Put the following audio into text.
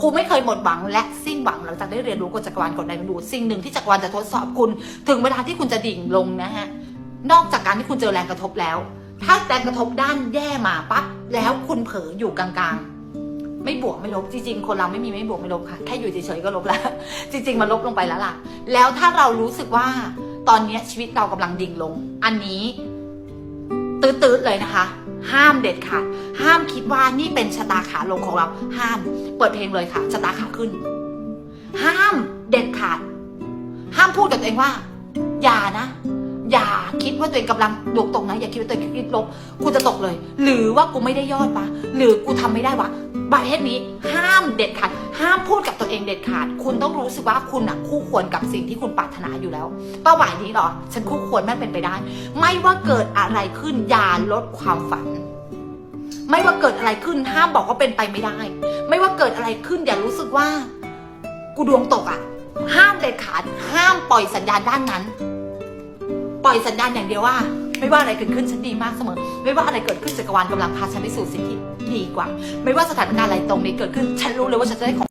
ครูไม่เคยหมดหวังและสิ้นหวังหลังจากได้เรียนรู้กฎจักรวาลกฎใดมันดูสิ่งหนึ่งที่จักรวาลจะทดสอบคุณ ถึงเวลาที่คุณจะดิ่งลงนะฮะนอกจากการที่คุณเจอแรงกระทบแล้ว ถ้าแรงกระทบด้านแย่มาปั๊บแล้วคุณเผลออยู่กลางๆ ไม่บวกไม่ลบจริงๆ คนเราไม่มีไม่บวกไม่ลบค่ะแค่อยู่เฉยๆก็ลบแล้ว จริง ๆ มันลบลงไปแล้วล่ะ แล้วถ้าเรารู้สึกว่าตอนนี้ชีวิตเรากำลังดิ่งลง อันนี้ตื้อๆเลยนะคะ ห้ามเด็ดขาดห้ามคิดว่านี่เป็นชะตาขาลงของเรา ห้ามเปิดเพลงเลยค่ะชะตาขาขึ้น ห้ามเด็ดขาด ห้ามพูดกับตัวเองว่า อย่านะ อย่าคิดว่าตัวเองกำลังดวงตกนะ อย่าคิดว่าตัวเองคิดลบคุณจะตกเลย หรือว่ากูไม่ได้ยอดปะหรือกูทำไม่ได้วะประเทศนี้ ห้ามเด็ดขาด ห้ามพูดกับตัวเองเด็ดขาด คุณต้องรู้สึกว่าคุณอะคู่ควรกับสิ่งที่คุณปรารถนาอยู่แล้ว เป้าหมายนี้หรอ ฉันคู่ควรแม่นเป็นไปได้ ไม่ว่าเกิดอะไรขึ้นอย่าลดความฝัน ไม่ว่าเกิดอะไรขึ้นห้ามบอกว่าเป็นไปไม่ได้ ไม่ว่าเกิดอะไรขึ้นอย่ารู้สึกว่า กูดวงตกอะห้ามเด็ดขาด ห้ามปล่อยสัญญาณด้านนั้น ปล่อยสัญญาณอย่างเดียวว่า ไม่ว่าอะไรเกิดขึ้นฉันดีมากเสมอ ไม่ว่าอะไรเกิดขึ้นจักรวาลกำลังพาฉันไปสู่สิ่งที่ดีกว่า ไม่ว่าสถานการณ์อะไรตรงนี้เกิดขึ้น ฉันรู้เลยว่าฉันจะได้ของ